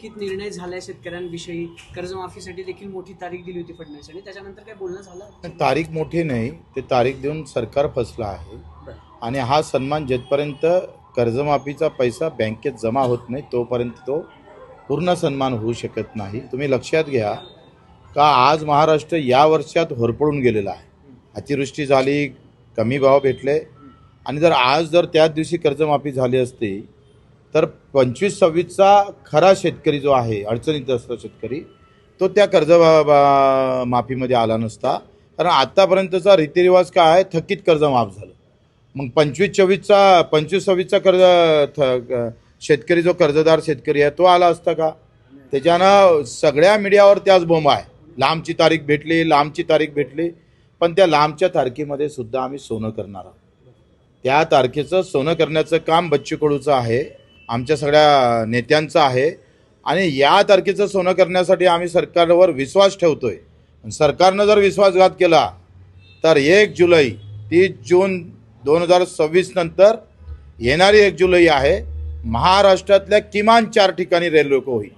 कित निर्णय झालाय शेतकऱ्यांविषयी. कर्जमाफीसाठी देखील मोठी तारीख दिली होती फडणवीस आणि त्याच्यानंतर काय बोलणं झालं? तारीख मोठी नाही. ते तारीख देऊन सरकार फसलं आहे. आणि हा सन्मान जेथपर्यंत कर्जमाफीचा पैसा बँकेत जमा होत नाही तोपर्यंत तो पूर्ण सन्मान होऊ शकत नाही. तुम्ही लक्षात घ्या का आज महाराष्ट्र या वर्षात होरपळून गेलेला आहे. अतिवृष्टी झाली कमी भाव भेटले. आणि जर आज जर त्याच दिवशी कर्जमाफी झाली असती तर पंचवीस सव्वीसचा खरा शेतकरी जो आहे अडचणीत असतो शेतकरी तो त्या कर्ज माफीमध्ये आला नसता. कारण आत्तापर्यंतचा रीतिरिवाज काय आहे? थकीत कर्ज माफ झालं. मग पंचवीस चोवीसचा पंचवीस सव्वीसचा कर्ज थ शेतकरी जो कर्जदार शेतकरी आहे तो आला असता का? त्याच्यानं सगळ्या मीडियावर त्याच बोंब आहे. लांबची तारीख भेटली लांबची तारीख भेटली पण त्या लांबच्या तारखेमध्ये सुद्धा आम्ही सोनं करणार आहोत. त्या तारखेचं सोनं करण्याचं काम बच्चू कडूचं आहे. आमच्या सगळ्या नेत्यांचं आहे. आणि या तारखेचं सोनं करण्यासाठी आम्ही सरकारवर विश्वास ठेवतो आहे सरकारनं जर विश्वासघात केला तर एक जुलै तीस जून दोन हजार सव्वीस नंतर येणारी एक जुलै आहे. महाराष्ट्रातल्या किमान चार ठिकाणी रेल रोको होईल.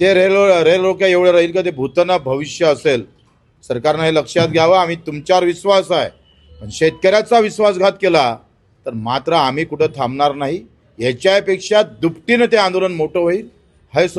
ते रेल रेल रोक्या एवढं राहील का? ते भूताना भविष्य असेल. सरकारनं हे लक्षात घ्यावं. आम्ही तुमच्यावर विश्वास आहे. पण शेतकऱ्याचा विश्वासघात केला तर मात्र आम्ही कुठं थांबणार नाही. याच्यापेक्षा दुपटीनं ते आंदोलन मोठं होईल. हे सुद्धा